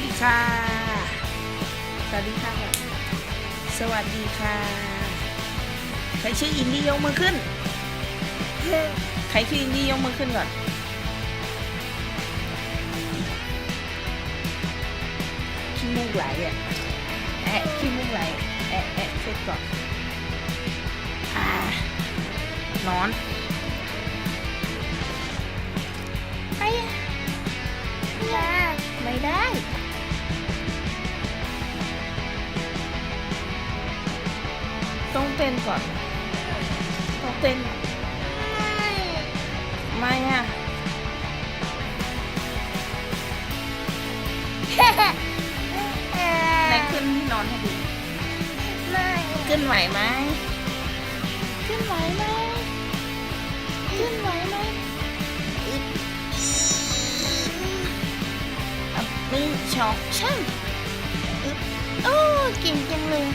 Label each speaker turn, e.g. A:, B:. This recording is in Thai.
A: ดีค่ะ สวัสดีค่ะ สวัสดีค่ะ ใครชื่ออินดี้ยกมือขึ้น ใครชื่ออินดี้ยกมือขึ้นก่อน ขี้มูกไหลอะ แอะขี้มูกไหล แอะแอะเช็ดก่อน อ่านอน ต้องเต้นก่อน ต้องเต้นก่อนไม่อะไหนขึ้นที่นอนให้ดู
B: ไม่
A: ขึ้นไหวไหมขึ้นไหวไหมขึ้นไหวไหมอึดอะหนึ่งสองสามอึดโอ้เก่งจังเลย